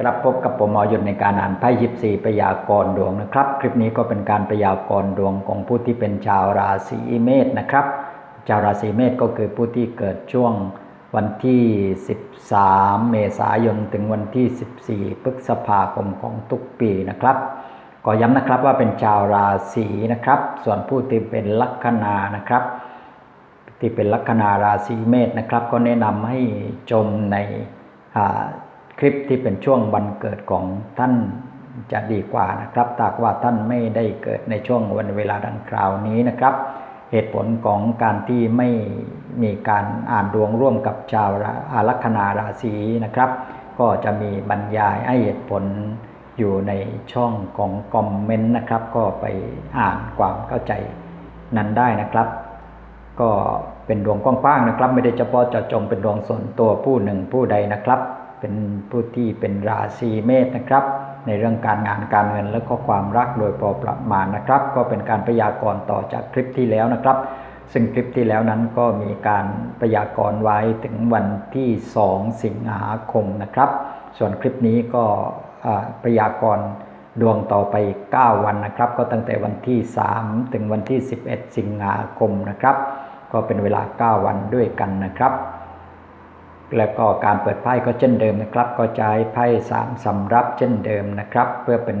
กลับพบกับผมหมอหยุดในการอ่านไพ่ยิปซีพยากรณ์ดวงนะครับ คลิปนี้ก็เป็นการพยากรณ์ดวงของผู้ที่เป็นชาวราศีเมษนะครับ ชาวราศีเมษก็คือผู้ที่เกิดช่วงวันที่ 13 เมษายนถึงวันที่ 14 พฤษภาคมของทุกปีนะครับก็ย้ำนะครับว่าเป็นชาวราศีนะครับ ส่วนผู้ที่เป็นลัคนานะครับ ที่เป็นลัคนาราศีเมษนะครับ ก็แนะนำให้ชมในอ่า คลิปที่เป็นช่วงวันเกิดของท่านจะดีกว่านะครับถ้ากว่าท่านไม่ได้เกิดในช่วงวันเวลาดังกล่าวนี้นะครับ เหตุผลของการที่ไม่มีการอ่านดวงร่วมกับชาวอาลัคนาราศีนะครับ ก็จะมีบรรยายให้เหตุผลอยู่ในช่องของคอมเมนต์นะครับ ก็ไปอ่านความเข้าใจนั้นได้นะครับ ก็เป็นดวงกว้างๆนะครับ ไม่ได้เฉพาะเจาะจงเป็นดวงส่วนตัวผู้หนึ่งผู้ใดนะครับ เป็นผู้ที่เป็นราศีเมษนะครับ ในเรื่องการงานการเงินและก็ความรักโดยพอประมาณนะครับ ก็เป็นการพยากรณ์ต่อจากคลิปที่แล้วนะครับ ซึ่งคลิปที่แล้วนั้นก็มีการพยากรณ์ไว้ถึงวันที่ 2 สิงหาคมนะครับ ส่วนคลิปนี้ก็พยากรณ์ดวงต่อไป 9 วันนะครับ ก็ตั้งแต่วันที่ 3 ถึงวันที่ 11 สิงหาคมนะครับ ก็เป็นเวลา 9 วันด้วยกันนะครับ แล้วก็การเปิดไพ่ก็เช่นเดิมนะครับ ก็จะให้ไพ่สามสำรับเช่นเดิมนะครับ เพื่อเป็น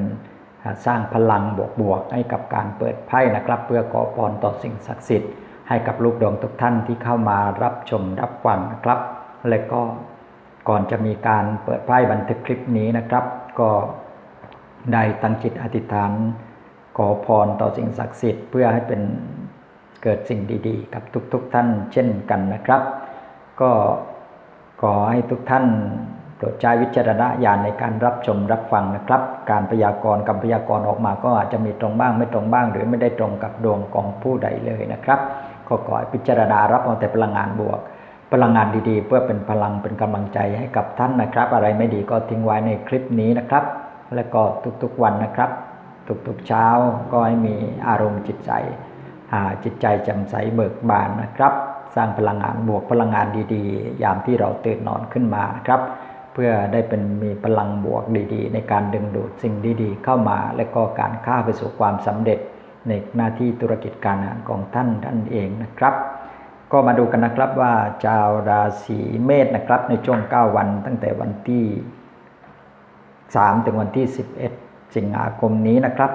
สร้างพลังบวกๆให้กับการเปิดไพ่นะครับ เพื่อขอพรต่อสิ่งศักดิ์สิทธิ์ให้กับลูกดวงทุกท่านที่เข้ามารับชมรับฟังนะครับ และก็ก่อนจะมีการเปิดไพ่บันทึกคลิปนี้นะครับ ก็ได้ตั้งจิตอธิษฐาน ขอพรต่อสิ่งศักดิ์สิทธิ์เพื่อให้เป็นเกิดสิ่งดีๆ กับทุกๆท่านเช่นกันนะครับ ก็ ขอให้ทุกท่านโปรดใช้วิจารณญาณในการรับชมรับฟังนะครับ การพยากรณ์คำพยากรณ์ออกมาก็อาจจะมีตรงบ้างไม่ตรงบ้าง หรือไม่ได้ตรงกับดวงของผู้ใดเลยนะครับก็ขอให้พิจารณารับเอาแต่พลังงานบวก พลังงานดีๆ เพื่อเป็นพลังเป็นกำลังใจให้กับท่านนะครับ อะไรไม่ดีก็ทิ้งไว้ในคลิปนี้นะครับ และก็ทุกๆวันนะครับ ทุกๆเช้าก็ให้มีอารมณ์จิตใจจิตใจแจ่มใสเบิกบานนะครับ สร้างพลังงานบวกพลังงานดีๆ ยามที่เราตื่นนอนขึ้นมานะครับ เพื่อได้เป็นมีพลังบวกดีๆ ในการดึงดูดสิ่งดีๆ เข้ามา และก็การข้าไปสู่ความสำเร็จในหน้าที่ธุรกิจการงานของท่านท่านเองนะครับ ก็มาดูกันนะครับว่าชาวราศีเมษนะครับ ในช่วง 9 วันตั้งแต่วันที่ 3 ถึงวันที่ 11 สิงหาคมนี้นะครับ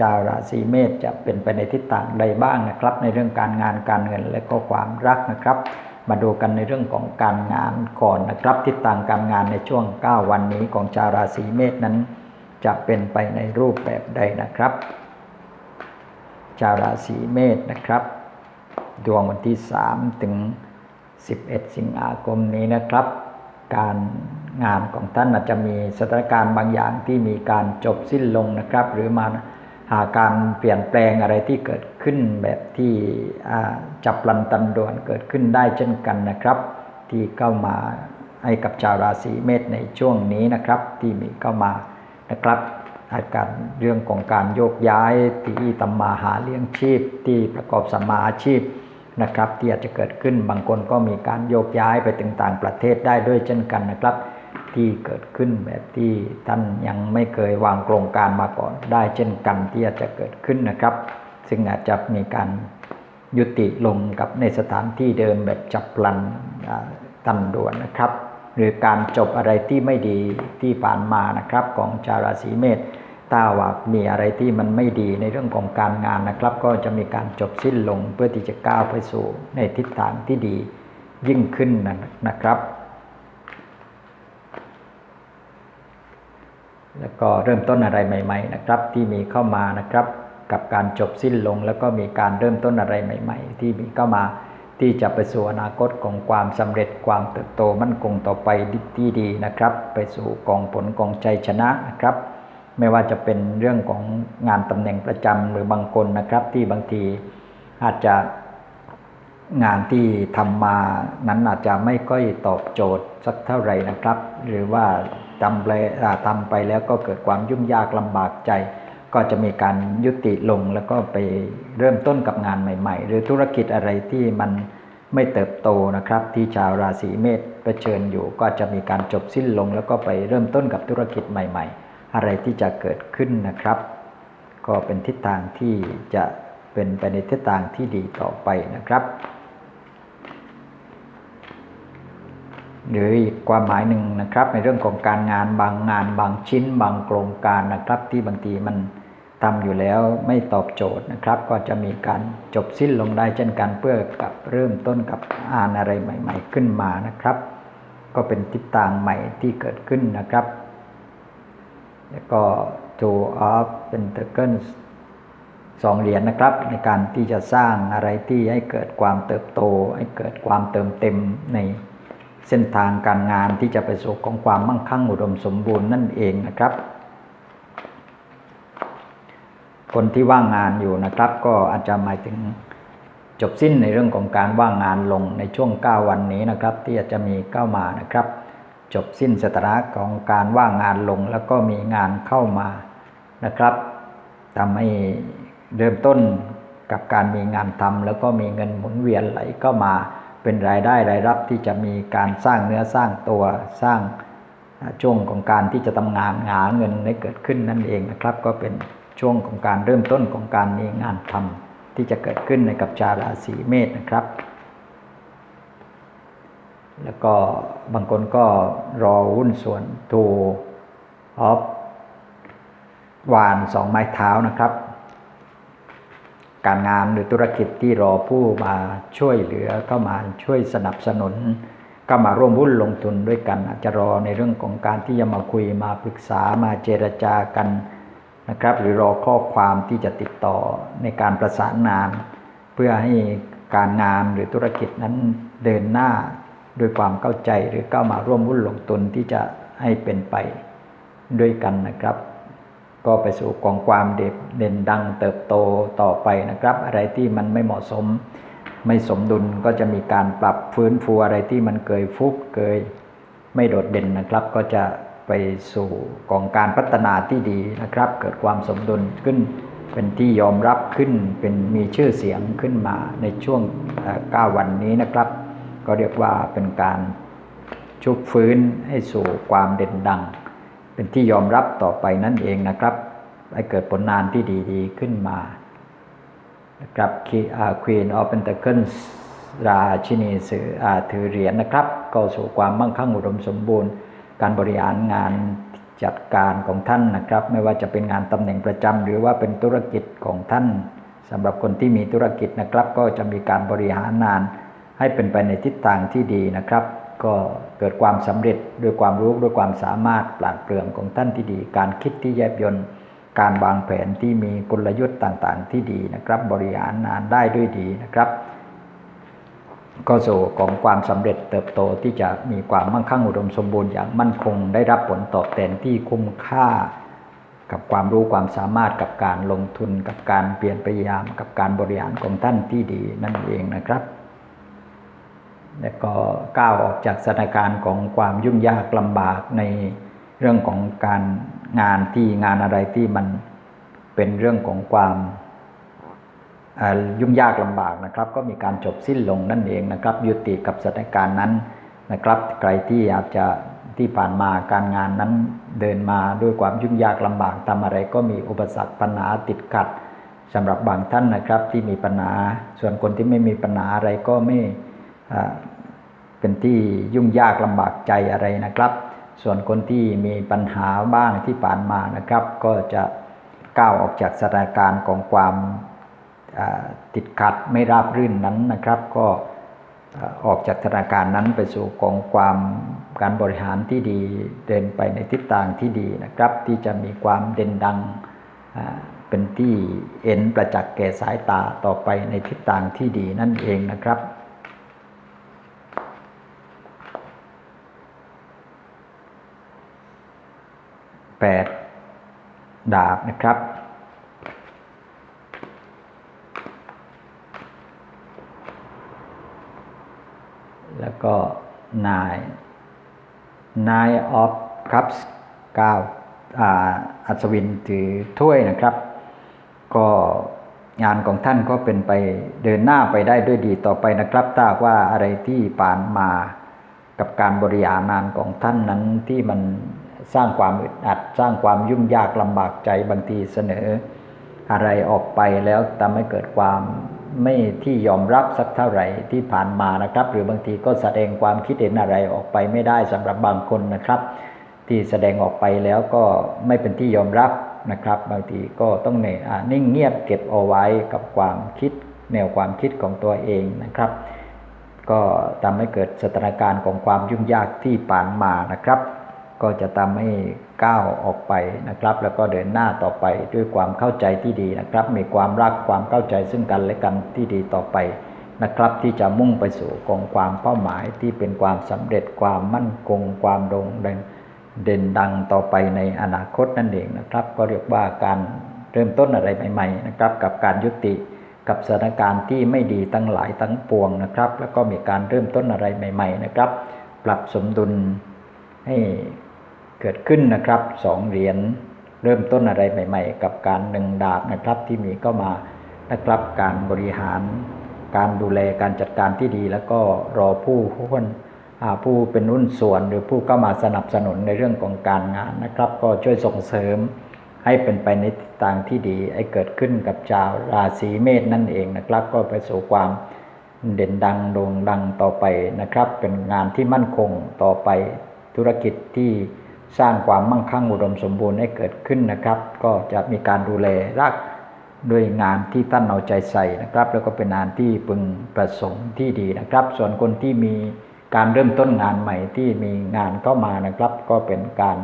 ชาวราศีเมษจะเป็นไปในทิศทางใดบ้างนะครับ ในเรื่องการงานการเงินและก็ความรักนะครับ มาดูกันในเรื่องของการงานก่อนนะครับ ทิศทางการงานในช่วง 9 วันนี้ของชาวราศีเมษนั้น จะเป็นไปในรูปแบบใดนะครับ ชาวราศีเมษนะครับ ดวงวันที่ 3 ถึง 11 สิงหาคมนี้นะครับการงานของท่านอาจจะมีสถานการณ์บางอย่างที่มีการจบสิ้นลงนะครับ หรือมาหา การเปลี่ยนแปลงอะไรที่เกิดขึ้นแบบที่จับลันตันด่วนเกิดขึ้นได้เช่นกันนะครับ ที่เข้ามาให้กับชาวราศีเมษในช่วงนี้นะครับ ที่มีเข้ามานะครับอาการเรื่องของการโยกย้ายที่ทำมาหาเลี้ยงชีพ ที่ประกอบสัมมาอาชีพนะครับ ที่อาจจะเกิดขึ้นบางคนก็มีการโยกย้ายไปถึงต่างประเทศได้ด้วยเช่นกันนะครับ ที่เกิดขึ้นแบบที่ท่านยังไม่เคยวางโครงการมาก่อน ได้เช่นกันที่อาจจะเกิดขึ้นนะครับ ซึ่งอาจจะมีการยุติลงกับในสถานที่เดิมแบบจับพลันตันด่วนนะครับ หรือการจบอะไรที่ไม่ดีที่ผ่านมานะครับของชาวราศีเมษถ้าว่ามีอะไรที่มันไม่ดีในเรื่องของการงานนะครับ ก็จะมีการจบสิ้นลงเพื่อที่จะก้าวไปสู่ในทิศทางที่ดียิ่งขึ้นนะครับ แล้วก็เริ่มต้นอะไรใหม่ ๆ นะครับ ที่มีเข้ามานะครับ กับการจบสิ้นลง แล้วก็มีการเริ่มต้นอะไรใหม่ ๆ ที่มีเข้ามาที่จะไปสู่อนาคตของความสำเร็จความเติบโตมั่นคงต่อไปที่ดีนะครับ ไปสู่กองผลกองใจชนะนะครับ ไม่ว่าจะเป็นเรื่องของงานตำแหน่งประจำหรือบางคนนะครับ ที่บางทีอาจจะงานที่ทำมานั้นอาจจะไม่ค่อยตอบโจทย์สักเท่าไหร่นะครับ หรือว่า ทำไปทำไปแล้วก็เกิดความยุ่งยากลำบากใจ ก็จะมีการยุติลงแล้วก็ไปเริ่มต้นกับงานใหม่ ๆ หรือธุรกิจอะไรที่มันไม่เติบโตนะครับ ที่ชาวราศีเมษเผชิญอยู่ก็จะมีการจบสิ้นลง แล้วก็ไปเริ่มต้นกับธุรกิจใหม่ ๆ อะไรที่จะเกิดขึ้นนะครับ ก็เป็นทิศทางที่จะเป็นไปในทิศทางที่ดีต่อไปนะครับ หรืออีกความหมายหนึ่งนะครับ ในเรื่องของการงานบางงานบางชิ้น บางโครงการนะครับ ที่บางทีมันทำอยู่แล้วไม่ตอบโจทย์นะครับ ก็จะมีการจบสิ้นลงได้เช่นกันเพื่อกับเริ่มต้นกับอ่านอะไรใหม่ ๆ ขึ้นมานะครับ ก็เป็นทิศทางใหม่ที่เกิดขึ้นนะครับ แล้วก็ two of pentacles สองเหรียญนะครับ ในการที่จะสร้างอะไรที่ให้เกิดความเติบโต ให้เกิดความเติมเต็มใน เส้นทางการงานที่จะไปสู่ของความมั่งคั่งอุดมสมบูรณ์นั่นเองนะครับ คนที่ว่างงานอยู่นะครับ ก็อาจจะหมายถึงจบสิ้นในเรื่องของการว่างงานลงในช่วง 9 วันนี้นะครับ ที่อาจจะมีเข้ามานะครับ จบสิ้นสถานะของการว่างงานลงแล้วก็มีงานเข้ามานะครับทำให้เริ่มต้นกับการมีงานทำแล้วก็มีเงินหมุนเวียนไหลก็มา เป็นรายได้รายรับที่จะมีการสร้างเนื้อสร้างตัวสร้างช่วงของการที่จะทำงานหาเงินให้เกิดขึ้นนั่นเองนะครับ ก็เป็นช่วงของการเริ่มต้นของการมีงานทำที่จะเกิดขึ้นในกับชาวราศีเมษนะครับ แล้วก็บางคนก็รอหุ้นส่วนทูออฟวานสองไม้เท้านะครับ การงานหรือธุรกิจที่รอผู้มาช่วยเหลือก็มาช่วยสนับสนุนก็มาร่วมหุ้นลงทุนด้วยกัน อาจจะรอในเรื่องของการที่จะมาคุยมาปรึกษามาเจรจากันนะครับ หรือรอข้อความที่จะติดต่อในการประสานงาน เพื่อให้การงานหรือธุรกิจนั้นเดินหน้าด้วยความเข้าใจหรือก้ามาร่วมหุ้นลงทุนที่จะให้เป็นไปด้วยกันนะครับ ก็ไปสู่กองความเด่นดังเติบโตต่อไปนะครับ อะไรที่มันไม่เหมาะสม ไม่สมดุลก็จะมีการปรับฟื้นฟูอะไรที่มันเกยฟุกเกยไม่โดดเด่นนะครับ ก็จะไปสู่กองการพัฒนาที่ดีนะครับ เกิดความสมดุลขึ้นเป็นที่ยอมรับขึ้นเป็นมีชื่อเสียงขึ้นมาในช่วง 9 วันนี้นะครับ ก็เรียกว่าเป็นการชุบฟื้นให้สู่ความเด่นดัง เป็นที่ยอมรับต่อไปนั่นเองนะครับให้เกิดผลงานที่ดีๆขึ้นมานะครับ Queen of Pentacles ราชินีสือถือเหรียญนะครับก็สู่ความมั่งคั่งอุดมสมบูรณ์ การบริหารงานจัดการของท่านนะครับ ไม่ว่าจะเป็นงานตำแหน่งประจำหรือว่าเป็นธุรกิจของท่านสำหรับคนที่มีธุรกิจนะครับ ก็จะมีการบริหารงานให้เป็นไปในทิศทางที่ดีนะครับ ก็เกิดความสำเร็จด้วยความรู้ด้วยความสามารถปราดเปรื่องของท่านที่ดี การคิดที่แยบยนต์การวางแผนที่มีกลยุทธ์ต่างๆ ที่ดีนะครับ บริหารงานได้ด้วยดีนะครับ ก็สู่ของความสำเร็จเติบโตที่จะมีความมั่งคั่งอุดมสมบูรณ์อย่างมั่นคง ได้รับผลตอบแทนที่คุ้มค่า กับความรู้ความสามารถกับการลงทุน กับการเปลี่ยนพยายาม กับการบริหารของท่านที่ดีนั่นเองนะครับ และก็ก้าวออกจากสถานการณ์ของความยุ่งยากลำบากในเรื่องของการงานที่งานอะไรที่มันเป็นเรื่องของความยุ่งยากลำบากนะครับ ก็มีการจบสิ้นลงนั่นเองนะครับ ยุติกับสถานการณ์นั้นนะครับ ใครที่อาจจะที่ผ่านมาการงานนั้นเดินมาด้วยความยุ่งยากลำบากทำอะไรก็มีอุปสรรคปัญหาติดขัดสำหรับบางท่านนะครับที่มีปัญหา ส่วนคนที่ไม่มีปัญหาอะไรก็ไม่ เป็นที่ยุ่งยากลำบากใจอะไรนะครับ ส่วนคนที่มีปัญหาบ้างที่ผ่านมานะครับ ก็จะก้าวออกจากสถานการณ์ของความติดขัดไม่ราบรื่นนั้นนะครับ ก็ออกจากสถานการณ์นั้นไปสู่กองความการบริหารที่ดีเดินไปในทิศทางที่ดีนะครับ ที่จะมีความเด่นดังเป็นที่เอ็นประจักษ์แก่สายตาต่อไปในทิศทางที่ดีนั่นเองนะครับ แปดดาบนะครับ แล้วก็นายนายออฟคัพส์เก้าอัศวินถือถ้วยนะครับ ก็งานของท่านก็เป็นไปเดินหน้าไปได้ด้วยดีต่อไปนะครับถ้าว่าอะไรที่ผ่านมากับการบริหารงานของท่านนั้นที่มัน สร้างความอึดอัด สร้างความยุ่งยากลำบากใจบางทีเสนอ อะไรออกไปแล้วทำให้เกิดความไม่ที่ยอมรับสักเท่าไหร่ที่ผ่านมานะครับ หรือบางทีก็แสดงความคิดเห็นอะไรออกไปไม่ได้สำหรับบางคนนะครับ ที่แสดงออกไปแล้วก็ไม่เป็นที่ยอมรับนะครับ บางทีก็ต้องเนี่ยนิ่งเงียบเก็บเอาไว้กับความคิด แนวความคิดของตัวเองนะครับ ก็ทำให้เกิดสถานการณ์ของความยุ่งยากที่ผ่านมานะครับ ก็จะทำให้ก้าวออกไปนะครับ แล้วก็เดินหน้าต่อไปด้วยความเข้าใจที่ดีนะครับ มีความรักความเข้าใจซึ่งกันและกันที่ดีต่อไปนะครับ ที่จะมุ่งไปสู่กองความเป้าหมายที่เป็นความสำเร็จความมั่นคง ความโด่งดังเด่นดังต่อไปในอนาคตนั่นเองนะครับ ก็เรียกว่าการเริ่มต้นอะไรใหม่ๆนะครับ กับการยุติกับสถานการณ์ที่ไม่ดีตั้งหลายทั้งปวงนะครับ แล้วก็มีการเริ่มต้นอะไรใหม่ ๆ นะครับ ปรับสมดุลให้ เกิดขึ้นนะครับสองเหรียญเริ่มต้นอะไรใหม่ ๆ กับการหนึ่งดาบนะครับที่มีก็มานะครับการบริหาร การดูแลการจัดการที่ดี แล้วก็รอผู้หุ้นผู้เป็นหุ้นส่วนหรือผู้เข้ามาสนับสนุนในเรื่องของการงานนะครับ ก็ช่วยส่งเสริมให้เป็นไปในทิศทางที่ดีให้เกิดขึ้นกับชาวราศีเมษนั่นเองนะครับ ก็ไปสู่ความเด่นดังโด่งดังต่อไปนะครับ เป็นงานที่มั่นคงต่อไปธุรกิจที่ สร้างความมั่งคั่งอุดมสมบูรณ์ให้เกิดขึ้นนะครับ ก็จะมีการดูแลรักด้วยงานที่ท่านเอาใจใส่นะครับ แล้วก็เป็นงานที่พึงประสงค์ที่ดีนะครับ ส่วนคนที่มีการเริ่มต้นงานใหม่ที่มีงานเข้ามานะครับ ก็เป็นการ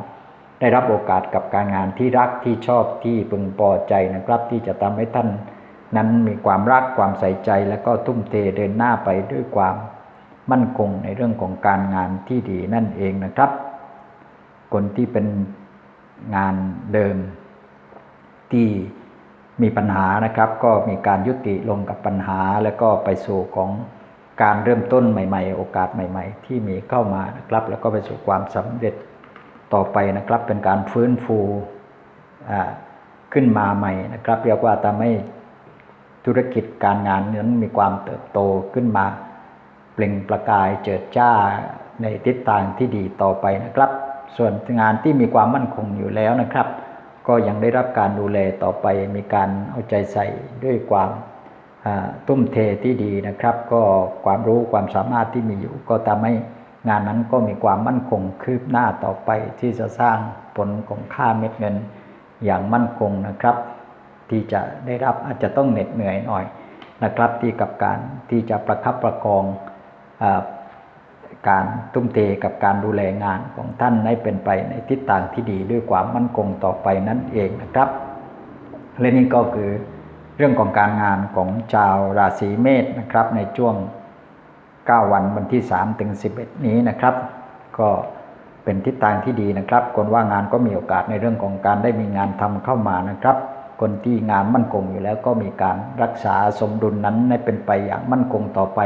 ได้รับโอกาสกับการงานที่รักที่ชอบที่พึงพอใจนะครับ ที่จะทำให้ท่านนั้นมีความรักความใส่ใจ แล้วก็ทุ่มเทเดินหน้าไปด้วยความมั่นคงในเรื่องของการงานที่ดีนั่นเองนะครับ คนที่เป็นงานเดิมที่มีปัญหานะครับ ก็มีการยุติลงกับปัญหา แล้วก็ไปสู่ของการเริ่มต้นใหม่ ๆ โอกาสใหม่ ๆ ที่มีเข้ามานะครับ แล้วก็ไปสู่ความสำเร็จต่อไปนะครับ เป็นการฟื้นฟูขึ้นมาใหม่นะครับ เรียกว่าทำให้ธุรกิจการงานนั้นมีความเติบโตขึ้นมา เปล่งประกายเจิดจ้าในทิศทางที่ดีต่อไปนะครับ ส่วนงานที่มีความมั่นคงอยู่แล้วนะครับ ก็ยังได้รับการดูแลต่อไปมีการเอาใจใส่ด้วยความตุ้มเทที่ดีนะครับ ก็ความรู้ความสามารถที่มีอยู่ ก็ทำให้งานนั้นก็มีความมั่นคงคืบหน้าต่อไปที่จะสร้างผลของค่าเม็ดเงินอย่างมั่นคงนะครับ ที่จะได้รับอาจจะต้องเหน็ดเหนื่อยหน่อยนะครับ ที่กับการที่จะประคับประคองอ การตุ้มเทกับการดูแลงานของท่านให้เป็นไปในทิศทางที่ดีด้วยความมั่นคงต่อไปนั่นเองนะครับ และนี่ก็คือเรื่องของการงานของชาวราศีเมษนะครับ ในช่วง 9 วันวันที่ 3 ถึง 11 นี้นะครับ ก็เป็นทิศทางที่ดีนะครับ คนว่างานก็มีโอกาสในเรื่องของการได้มีงานทำเข้ามานะครับ คนที่งานมั่นคงอยู่แล้วก็มีการรักษาสมดุลนั้นให้เป็นไปอย่างมั่นคงต่อไป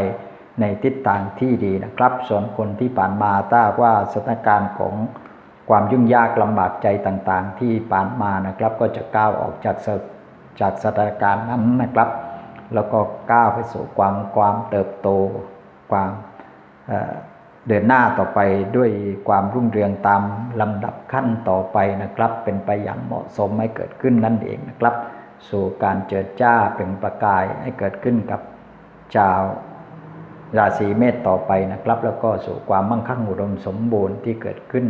ในทิศทางที่ดีนะครับ ส่วนคนที่ผ่านมาถ้าว่าสถานการณ์ของความยุ่งยากลำบากใจต่างๆ ที่ผ่านมานะครับ ก็จะก้าวออกจากจากสถานการณ์นั้นนะครับ แล้วก็ก้าวไปสู่ความความเติบโต ความเดินหน้าต่อไปด้วยความรุ่งเรืองตามลำดับขั้นต่อไปนะครับ เป็นไปอย่างเหมาะสมให้เกิดขึ้นนั่นเองนะครับ สู่การเจิดจ้าเป็นประกายให้เกิดขึ้นกับชาว ราศีเมษต่อไปนะครับ แล้วก็สู่ความมั่งคั่งอุดมสมบูรณ์ที่เกิดขึ้น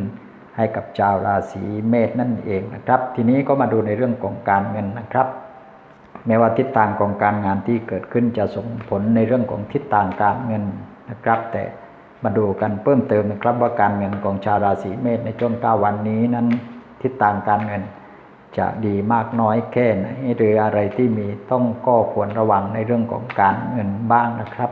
ให้กับชาวราศีเมษนั่นเองนะครับ ทีนี้ก็มาดูในเรื่องของการเงินนะครับแม้ว่าทิศทางของการงานที่เกิดขึ้นจะส่งผลในเรื่องของทิศทางการเงินนะครับ แต่มาดูกันเพิ่มเติมนะครับว่าการเงินของชาวราศีเมษในช่วง9วันนี้นั้น ทิศทางการเงินจะดีมากน้อยแค่ไหนหรืออะไรที่มีต้องก็ควรระวังในเรื่องของการเงินบ้างนะครับ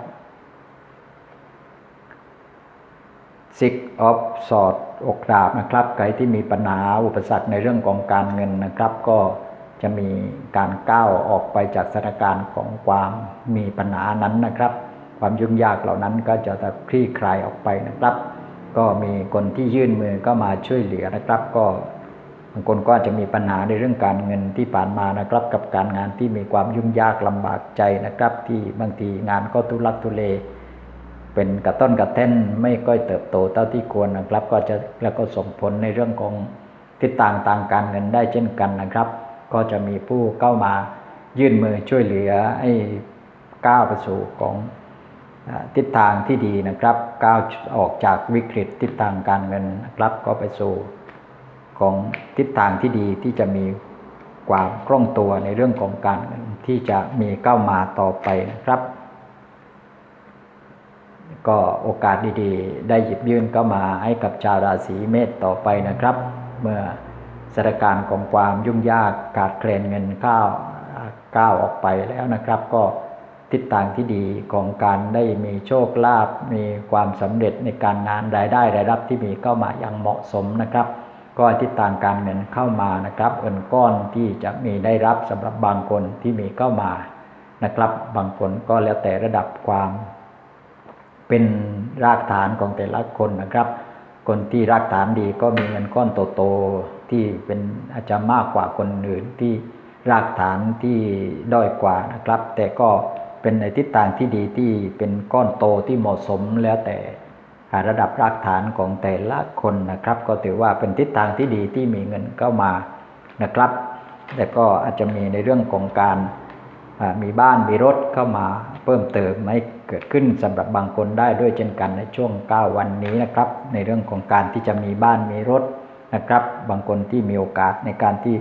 Six of Swords อกดาบนะครับใครที่มีปัญหาอุปสรรคในเรื่องของการเงินนะครับ ก็จะมีการก้าวออกไปจากสถานการณ์ของความมีปัญหานั้นนะครับ ความยุ่งยากเหล่านั้นก็จะคลี่คลายออกไปนะครับ ก็มีคนที่ยื่นมือก็มาช่วยเหลือนะครับ ก็บางคนก็อาจจะมีปัญหาในเรื่องการเงินที่ผ่านมานะครับ กับการงานที่มีความยุ่งยากลำบากใจนะครับ ที่บางทีงานก็ทุลักทุเล เป็นกระต้นกระแท่นไม่ค่อยเติบโตเท่าที่ควรนะครับ ก็จะแล้วก็ส่งผลในเรื่องของทิศทางทางการเงินได้เช่นกันนะครับ ก็จะมีผู้เข้ามายื่นมือช่วยเหลือให้ก้าวไปสู่ของทิศทางที่ดีนะครับ ก้าวออกจากวิกฤตทิศทางการเงินนะครับก็ไปสู่ของทิศทางที่ดีที่จะมีความคล่องตัวในเรื่องของการเงินที่จะมีเข้ามาต่อไปนะครับ ก็โอกาสดีๆ ได้หยิบยื่นเข้ามาให้กับชาวราศีเมษต่อไปนะครับ เมื่อสถานการณ์ของความยุ่งยากขาดแคลนเงินข้าวก้าวออกไปแล้วนะครับ ก็ทิศทางที่ดีของการได้มีโชคลาภมีความสำเร็จในการงานรายได้รายรับที่มีเข้ามาอย่างเหมาะสมนะครับ ก็ทิศทางการเงินเข้ามานะครับเงินก้อนที่จะมีได้รับสำหรับบางคนที่มีเข้ามานะครับ บางคนก็แล้วแต่ระดับความ เป็นรากฐานของแต่ละคนนะครับ คนที่รากฐานดีก็มีเงินก้อนโตๆที่เป็นอาจจะมากกว่าคนอื่นที่รากฐานที่ด้อยกว่านะครับ แต่ก็เป็นในทิศทางที่ดีที่เป็นก้อนโตที่เหมาะสมแล้วแต่ระดับรากฐานของแต่ละคนนะครับ ก็ถือว่าเป็นทิศทางที่ดีที่มีเงินเข้ามานะครับ แต่ก็อาจจะมีในเรื่องของการมีบ้านมีรถเข้ามาเพิ่มเติมให้ เกิดขึ้นสำหรับบางคนได้ด้วยเช่นกันในช่วง 9 วันนี้นะครับ ในเรื่องของการที่จะมีบ้านมีรถนะครับ บางคนที่มีโอกาสในการที่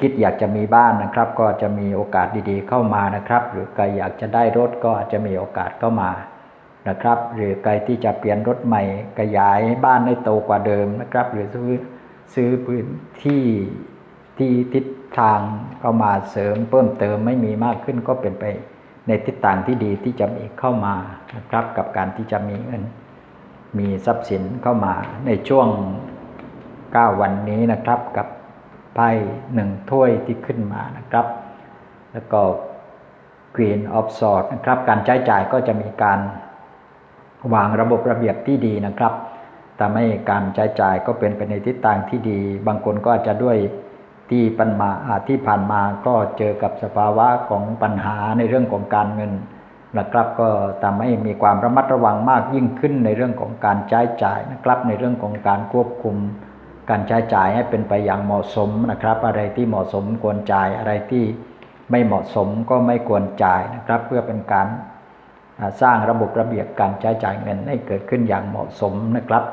คิดอยากจะมีบ้านนะครับ ก็จะมีโอกาสดีๆเข้ามานะครับ หรือใครอยากจะได้รถก็อาจจะมีโอกาสเข้ามานะครับ หรือใครที่จะเปลี่ยนรถใหม่ขยายบ้านให้โตกว่าเดิมนะครับ หรือซื้อซื้อพื้นที่ที่ทิศทางเข้ามาเสริมเพิ่มเติมไม่มีมากขึ้นก็เป็นไป ในทิศทางที่ดีที่จะมีเข้ามานะครับ กับการที่จะมีเงิน มีทรัพย์สินเข้ามาในช่วง 9 วันนี้นะครับกับไพ่หนึ่งถ้วยที่ขึ้นมานะครับ แล้วก็ Queen of Swords นะครับการใช้จ่ายก็จะมีการวางระบบระเบียบที่ดีนะครับทำให้การใช้จ่ายก็เป็นไปในทิศทางที่ดี บางคนก็อาจจะด้วย ที่ปัญมาที่ผ่านมาก็เจอกับสภาวะของปัญหาในเรื่องของการเงินนะครับก็ทำให้มีความระมัดระวังมากยิ่งขึ้นในเรื่องของการใช้จ่ายนะครับในเรื่องของการควบคุม การใช้จ่ายให้เป็นไปอย่างเหมาะสมนะครับ อะไรที่เหมาะสมควรจ่ายอะไรที่ไม่เหมาะสมก็ไม่ควรจ่ายนะครับ เพื่อเป็นการสร้างระบบระเบียบการใช้จ่ายเงินให้เกิดขึ้นอย่างเหมาะสมนะครับ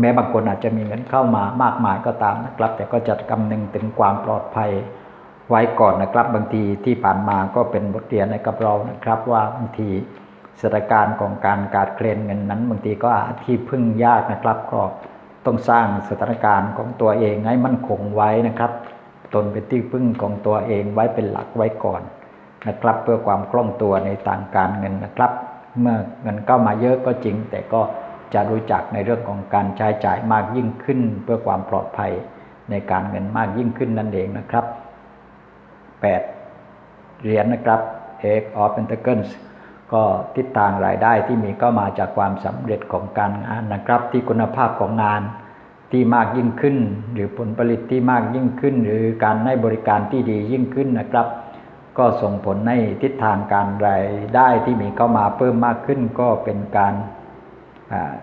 แม้บางคนอาจจะมีเงินเข้ามามากมายก็ตามนะครับ แต่ก็จะคำนึงถึงความปลอดภัยไว้ก่อนนะครับ บางทีที่ผ่านมาก็เป็นบทเรียนในกับเรานะครับ ว่าบางทีสถานการณ์ของการการเคลนเงินนั้น บางทีก็อาจที่พึ่งยากนะครับก็ต้องสร้างสถานการณ์ของตัวเองให้มั่นคงไว้นะครับ ตนเป็นที่พึ่งของตัวเองไว้เป็นหลักไว้ก่อนนะครับ เพื่อความคล่องตัวในทางการเงินนะครับ เมื่อเงินเข้ามาเยอะก็จริง แต่ก็ จะรู้จักในเรื่องของการใช้จ่ายมากยิ่งขึ้น เพื่อความปลอดภัยในการเงินมากยิ่งขึ้นนั่นเองนะครับ 8 เหรียญนนะครับ Eight of Pentacles ก็ทิศทางรายได้ที่มีก็มาจากความสำเร็จของการงานนะครับ ที่คุณภาพของงานที่มากยิ่งขึ้น หรือผลผลิตที่มากยิ่งขึ้น หรือการให้บริการที่ดียิ่งขึ้นนะครับ ก็ส่งผลในทิศทางการรายได้ที่มีเข้ามาเพิ่มมากขึ้น ก็เป็นการ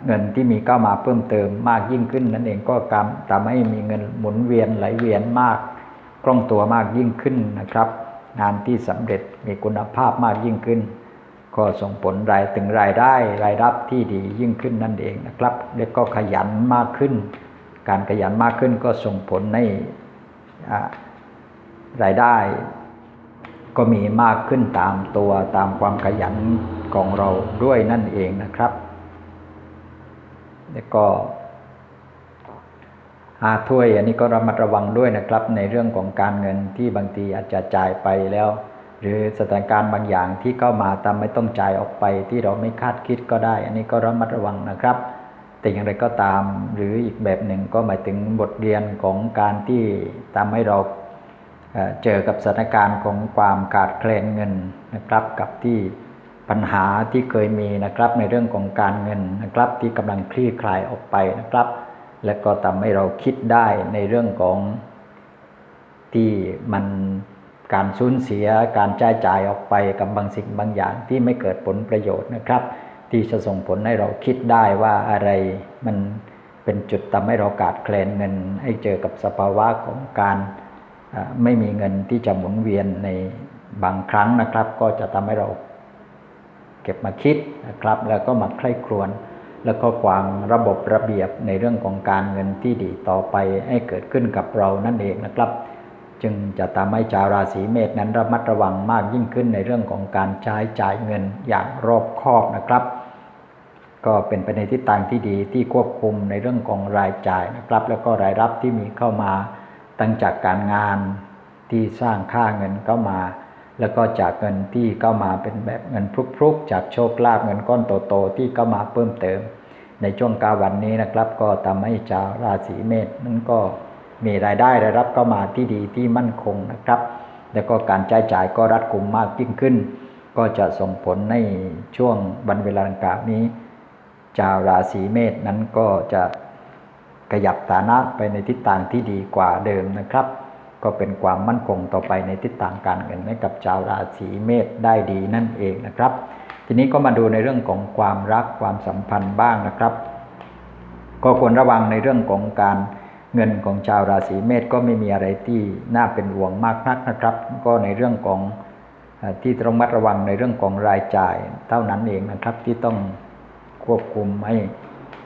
เงินที่มีเข้ามาเพิ่มเติมมากยิ่งขึ้น นั่นเองก็กำทำให้มีเงินหมุนเวียนไหลเวียนมากคล่องตัวมากยิ่งขึ้นนะครับ งานที่สำเร็จมีคุณภาพมากยิ่งขึ้น ก็ส่งผลรายถึงรายได้รายรับที่ดียิ่งขึ้นนั่นเองนะครับแล้วก็ขยันมากขึ้น การขยันมากขึ้นก็ส่งผลในรายได้ก็มีมากขึ้นตามตัวตามความขยันของเราด้วยนั่นเองนะครับ แล้วก็อาถ้วยอันนี้ก็ระมัดระวังด้วยนะครับ ในเรื่องของการเงินที่บางทีอาจจะจ่ายไปแล้ว หรือสถานการณ์บางอย่างที่เข้ามาทำไม่ต้องจ่ายออกไปที่เราไม่คาดคิดก็ได้ อันนี้ก็ระมัดระวังนะครับ แต่อย่างไรก็ตามหรืออีกแบบหนึ่งก็หมายถึงบทเรียนของการที่ทำให้เราเจอกับสถานการณ์ของความขาดแคลนเงินนะครับกับที่ ปัญหาที่เคยมีนะครับในเรื่องของการเงินนะครับ ที่กำลังคลี่คลายออกไปนะครับ และก็ทำให้เราคิดได้ในเรื่องของที่มันการสูญเสียการจ่ายจ่ายออกไปกับบางสิ่งบางอย่างที่ไม่เกิดผลประโยชน์นะครับ ที่จะส่งผลให้เราคิดได้ว่าอะไรมันเป็นจุดทำให้เราขาดแคลนเงิน ให้เจอกับสภาวะของการไม่มีเงินที่จะหมุนเวียนในบางครั้งนะครับ ก็จะทำให้เรา เก็บมาคิดนะครับ แล้วก็มาใคร่ครวญแล้วก็วางระบบระเบียบในเรื่องของการเงินที่ดีต่อไปให้เกิดขึ้นกับเรานั่นเองนะครับ จึงจะทำให้ชาวราศีเมษนั้นระมัดระวังมากยิ่งขึ้นในเรื่องของการใช้จ่ายเงินอย่างรอบคอบนะครับ ก็เป็นไปในทิศทางที่ดีที่ควบคุมในเรื่องของรายจ่ายนะครับ แล้วก็รายรับที่มีเข้ามาตั้งจากการงานที่สร้างค่าเงินเข้ามา แล้วก็จากเงินที่เข้ามาเป็นแบบเงินพลุกๆ จากโชคลาภเงินก้อนโตๆที่เข้ามาเพิ่มเติม ในช่วงกาวันนี้นะครับ ก็ทำให้ชาวราศีเมษนั้นก็มีรายได้รายรับเข้ามาที่ดีที่มั่นคงนะครับ แล้วก็การใช้จ่ายก็รัดกุมมากยิ่งขึ้น ก็จะส่งผลในช่วงวันเวลาดังกล่าวนี้ชาวราศีเมษนั้นก็จะขยับฐานะไปในทิศทางที่ดีกว่าเดิมนะครับ ก็เป็นความมั่นคงต่อไปในทิศทางการเงินให้กับชาวราศีเมษได้ดีนั่นเองนะครับ ทีนี้ก็มาดูในเรื่องของความรักความสัมพันธ์บ้างนะครับ ก็ควรระวังในเรื่องของการเงินของชาวราศีเมษก็ไม่มีอะไรที่น่าเป็นห่วงมากนักนะครับ ก็ในเรื่องของที่ต้องมัดระวังในเรื่องของรายจ่ายเท่านั้นเองนะครับที่ต้องควบคุมให้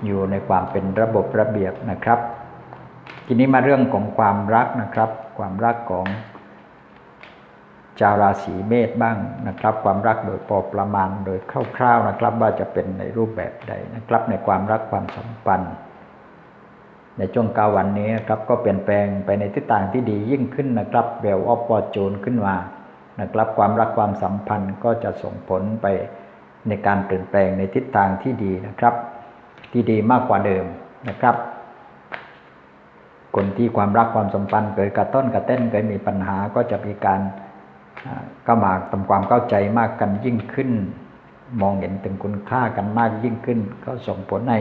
อยู่ในความเป็นระบบระเบียบนะครับ ทีนี้มาเรื่องของความรักนะครับ ความรักของชาวราศีเมษบ้างนะครับ ความรักโดยพอประมาณโดยคร่าวๆนะครับ ว่าจะเป็นในรูปแบบใดนะครับ ในความรักความสัมพันธ์ในช่วงเก้าวันนี้นะครับก็เปลี่ยนแปลงไปในทิศทางที่ดียิ่งขึ้นนะครับเบลออฟปอจูนขึ้นมานะครับ ความรักความสัมพันธ์ก็จะส่งผลไปในการเปลี่ยนแปลงในทิศทางที่ดีนะครับ ที่ดีมากกว่าเดิมนะครับ คนที่ความรักความสัมพันธ์เกิดกระต้นกระเต้นเกิดมีปัญหาก็จะมีการก็มาทำความเข้าใจมากกันยิ่งขึ้น มองเห็นถึงคุณค่ากันมากยิ่งขึ้น ก็ส่งผลให้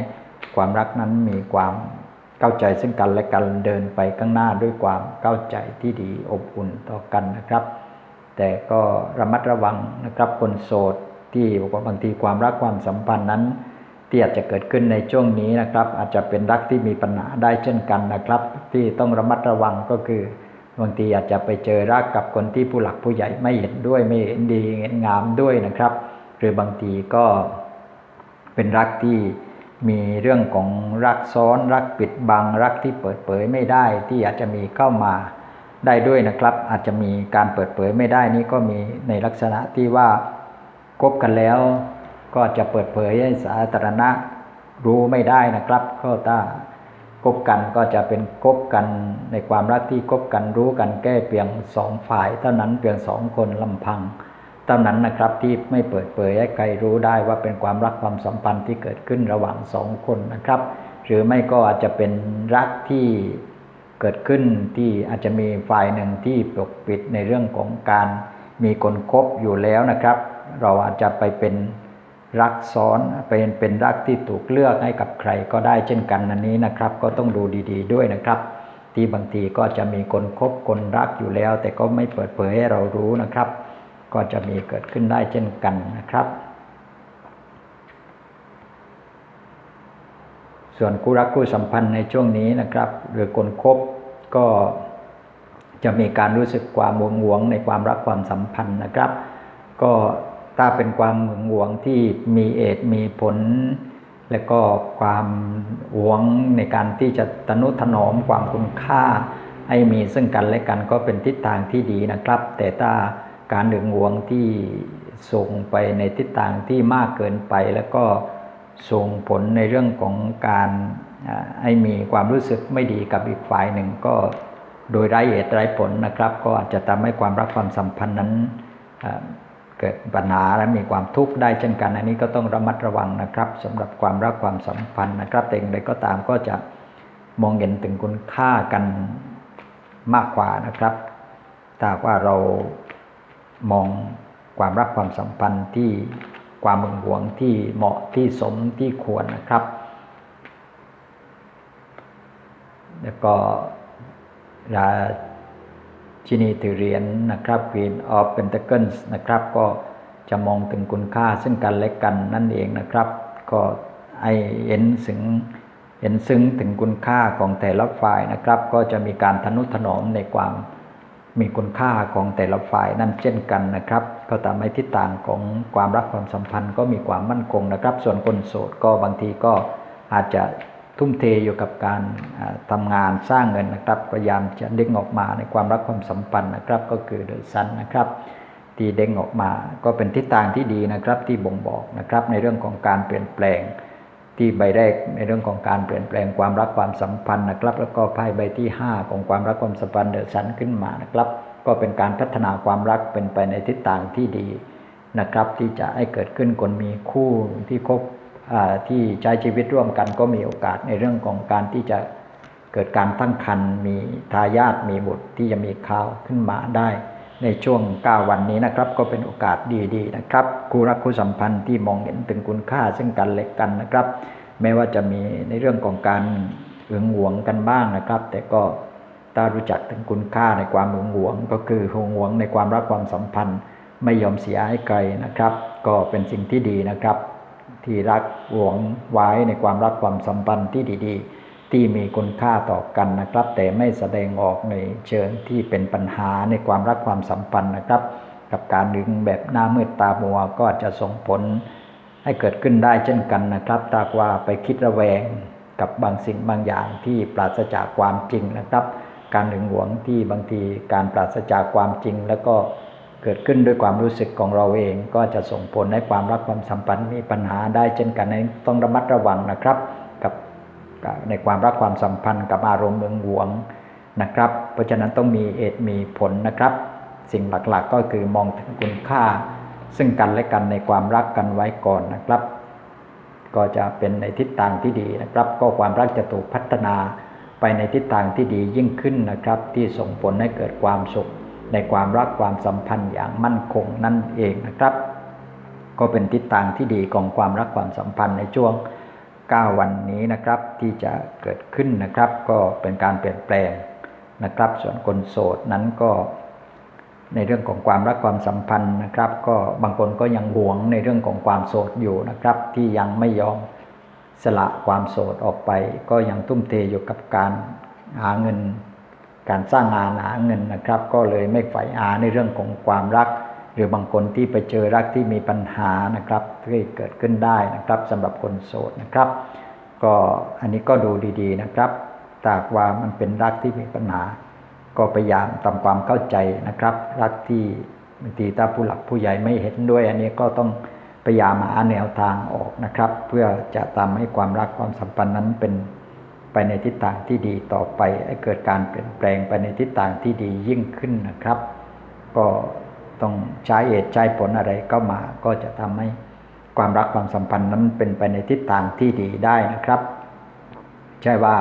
ความรักนั้นมีความเข้าใจซึ่งกันและกันเดินไปข้างหน้าด้วยความเข้าใจที่ดีอบอุ่นต่อกันนะครับ แต่ก็ระมัดระวังนะครับคนโสดที่บอกว่าบางทีความรักความสัมพันธ์นั้น ที่อาจจะเกิดขึ้นในช่วงนี้นะครับ อาจจะเป็นรักที่มีปัญหาได้เช่นกันนะครับ ที่ต้องระมัดระวังก็คือบางทีอาจจะไปเจอรักกับคนที่ผู้หลักผู้ใหญ่ไม่เห็นด้วยไม่เห็นดีเห็นงามด้วยนะครับ หรือบางทีก็เป็นรักที่มีเรื่องของรักซ้อนรักปิดบังรักที่เปิดเผยไม่ได้ที่อาจจะมีเข้ามาได้ด้วยนะครับ อาจจะมีการเปิดเผยไม่ได้นี่ก็มีในลักษณะที่ว่าคบกันแล้ว ก็จะเปิดเผยให้สาธารณะรู้ไม่ได้นะครับก็ถ้าคบกันก็จะเป็นคบกันในความรักที่คบกันรู้กันแก้เพียงสองฝ่ายเท่านั้นเพียงสองคนลำพังเท่านั้นนะครับที่ไม่เปิดเผยให้ใครรู้ได้ว่าเป็นความรักความสัมพันธ์ที่เกิดขึ้นระหว่างสองคนนะครับ หรือไม่ก็อาจจะเป็นรักที่เกิดขึ้นที่อาจจะมีฝ่ายหนึ่งที่ปกปิดในเรื่องของการมีคนคบอยู่แล้วนะครับ เราอาจจะไปเป็น รักซ้อนเป็นเป็นรักที่ถูกเลือกให้กับใครก็ได้เช่นกันนันนี้นะครับ ก็ต้องดูดีๆด้วยนะครับ ที่บางทีก็จะมีคนคบคนรักอยู่แล้ว แต่ก็ไม่เปิดเผยให้เรารู้นะครับ ก็จะมีเกิดขึ้นได้เช่นกันนะครับ ส่วนคู่รักคู่สัมพันธ์ในช่วงนี้นะครับ หรือคนคบก็จะมีการรู้สึกความหวงหวงในความรักความสัมพันธ์นะครับ ก็ ถ้าเป็นความหึงหวงที่มีเอตมีผล และก็ความหวงในการที่จะตนุถนอมความคุณค่า ให้มีซึ่งกันและกันก็เป็นทิศทางที่ดีนะครับ แต่ถ้าการหึงหวงที่ส่งไปในทิศทางที่มากเกินไป แล้วก็ส่งผลในเรื่องของการให้มีความรู้สึกไม่ดีกับอีกฝ่ายหนึ่งก็โดยไร้เหตุไร้ผลนะครับ ก็อาจจะทำให้ความรักความสัมพันธ์นั้น เกิดปัญหาและมีความทุกข์ได้เช่นกัน อันนี้ก็ต้องระมัดระวังนะครับสำหรับความรักความสัมพันธ์นะครับแต่อย่างไรก็ตามก็จะมองเห็นถึงคุณค่ากันมากกว่านะครับถ้าว่าเรามองความรักความสัมพันธ์ที่ความมึงหวงที่เหมาะที่สมที่ควรนะครับ แล้วก็รา ชินีถือเหรียญนะครับ Queen of Pentacles นะครับ ก็จะมองถึงคุณค่าซึ่งกันและกันนั่นเองนะครับ ก็ไอเห็นถึงเห็นซึ้งถึงคุณค่าของแต่ละฝ่ายนะครับ ก็จะมีการทนุถนอมในความมีคุณค่าของแต่ละฝ่ายนั่นเช่นกันนะครับ ก็ทำให้ทิศทางของความรักความสัมพันธ์ก็มีความมั่นคงนะครับ ส่วนคนโสดก็บางทีก็อาจจะ ทุ่มเทอยู่กับการทำงานสร้างเงินนะครับพยายามจะเด้งออกมาในความรักความสัมพันธ์นะครับ ก็คือเดอะซันนะครับที่เด้งออกมาก็เป็นทิศทางที่ดีนะครับที่บ่งบอกนะครับในเรื่องของการเปลี่ยนแปลง ที่ใบแรกในเรื่องของการเปลี่ยนแปลงความรักความสัมพันธ์นะครับ แล้วก็ไพ่ใบที่ 5 ของความรักความสัมพันธ์เดอะซันขึ้นมานะครับ ก็เป็นการพัฒนาความรักเป็นไปในทิศทางที่ดีนะครับ ที่จะให้เกิดขึ้นคนมีคู่ที่คบ ที่ใช้ชีวิตร่วมกันก็มีโอกาสในเรื่องของการที่จะเกิดการตั้งครรภ์มีทายาทมีบุตรที่จะมีข่าวขึ้นมาได้ในช่วง 9 วันนี้นะครับ ก็เป็นโอกาสดีๆนะครับคู่รักคู่สัมพันธ์ที่มองเห็นถึงคุณค่าซึ่งกันและกันนะครับ แม้ว่าจะมีในเรื่องของการหึงหวงกันบ้างนะครับ แต่ก็ถ้ารู้จักถึงคุณค่าในความหึงหวง ก็คือหึงหวงในความรักความสัมพันธ์ ไม่ยอมเสียให้ใครนะครับ ก็เป็นสิ่งที่ดีนะครับ ที่รักหวงไว้ในความรักความสัมพันธ์ที่ดีๆ ที่มีคุณค่าต่อกันนะครับ แต่ไม่แสดงออกในเชิงที่เป็นปัญหาในความรักความสัมพันธ์นะครับ กับการดึงแบบหน้ามืดตามัวก็จะส่งผลให้เกิดขึ้นได้เช่นกันนะครับตากว่าไปคิดระแวงกับบางสิ่งบางอย่างที่ปราศจากความจริงนะครับ การหึงหวงที่บางทีการปราศจากความจริงแล้วก็ เกิดขึ้นด้วยความรู้สึกของเราเอง ก็จะส่งผลให้ความรักความสัมพันธ์มีปัญหาได้เช่นกันต้องระมัดระวังนะครับ กับในความรักความสัมพันธ์กับอารมณ์หึงหวงนะครับ เพราะฉะนั้นต้องมีเอตมีผลนะครับ สิ่งหลักๆก็คือมองถึงคุณค่า ซึ่งกันและกันในความรักกันไว้ก่อนนะครับ ก็จะเป็นในทิศทางที่ดีนะครับ ก็ความรักจะถูกพัฒนาไปในทิศทางที่ดียิ่งขึ้นนะครับ ที่ส่งผลให้เกิดความสุข ในความรักความสัมพันธ์อย่างมั่นคงนั่นเองนะครับ ก็เป็นทิศทางที่ดีของความรักความสัมพันธ์ในช่วง 9 วันนี้นะครับที่จะเกิดขึ้นนะครับ ก็เป็นการเปลี่ยนแปลงนะครับ ส่วนคนโสดนั้นก็ในเรื่องของความรักความสัมพันธ์นะครับ ก็บางคนก็ยังหวงในเรื่องของความโสดอยู่นะครับ ที่ยังไม่ยอมสละความโสดออกไป ก็ยังทุ่มเทอยู่กับการหาเงิน การสร้างงานหาเงินนะครับ ก็เลยไม่ใฝ่หาในเรื่องของความรัก หรือบางคนที่ไปเจอรักที่มีปัญหานะครับที่เกิดขึ้นได้นะครับสำหรับคนโสดนะครับ ก็อันนี้ก็ดูดีๆนะครับตากว่ามันเป็นรักที่มีปัญหา ก็พยายามทำความเข้าใจนะครับ รักที่บางทีถ้าผู้หลักผู้ใหญ่ไม่เห็นด้วย อันนี้ก็ต้องพยายามหาแนวทางออกนะครับ เพื่อจะทำให้ความรักความสัมพันธ์นั้นเป็น ไปในทิศทางที่ดีต่อไปให้เกิดการเปลี่ยนแปลงไปในทิศทางที่ดียิ่งขึ้นนะครับ ก็ต้องใช้เหตุใช้ผลอะไรก็มาก็จะทำให้ความรักความสัมพันธ์นั้นเป็นไปในทิศทางที่ดีได้นะครับ ใช่ว่า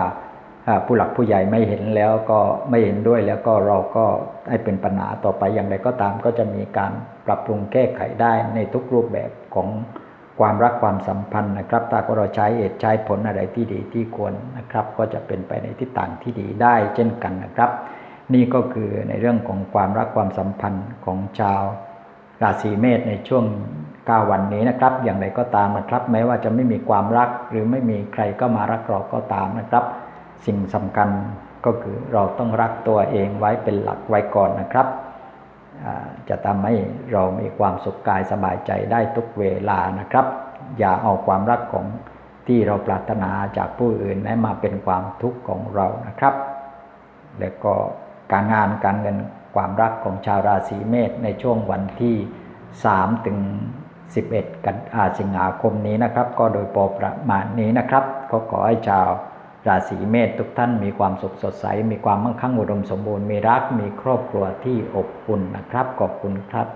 ผู้หลักผู้ใหญ่ไม่เห็นแล้วก็ไม่เห็นด้วยแล้วก็เราก็ให้เป็นปัญหาต่อไปอย่างไรก็ตามก็จะมีการปรับปรุงแก้ไขได้ในทุกรูปแบบของ ความรักความสัมพันธ์นะครับ ถ้าเราใช้เหตุใช้ผลอะไรที่ดีที่ควรนะครับ ก็จะเป็นไปในทิศทางที่ดีได้เช่นกันนะครับ นี่ก็คือในเรื่องของความรักความสัมพันธ์ของชาวราศีเมษในช่วง9วันนี้นะครับ อย่างไรก็ตามนะครับ แม้ว่าจะไม่มีความรักหรือไม่มีใครก็มารักเราก็ตามนะครับ สิ่งสำคัญก็คือเราต้องรักตัวเองไว้เป็นหลักไว้ก่อนนะครับ จะทำให้เรามีความสุขกายสบายใจได้ทุกเวลานะครับ อย่าเอาความรักของที่เราปรารถนาจากผู้อื่นให้มาเป็นความทุกข์ของเรานะครับ และก็การงานการเงินความรักของชาวราศีเมษในช่วงวันที่3ถึง11 กันอาสิงหาคมนี้นะครับ ก็โดยปประมาณนี้นะครับ ก็ขอให้ชาว ราศีเมษทุกท่านมีความสุขสดใส มีความมั่งคั่งอุดมสมบูรณ์ มีรัก มีครอบครัวที่อบอุ่นนะครับ ขอบคุณครับ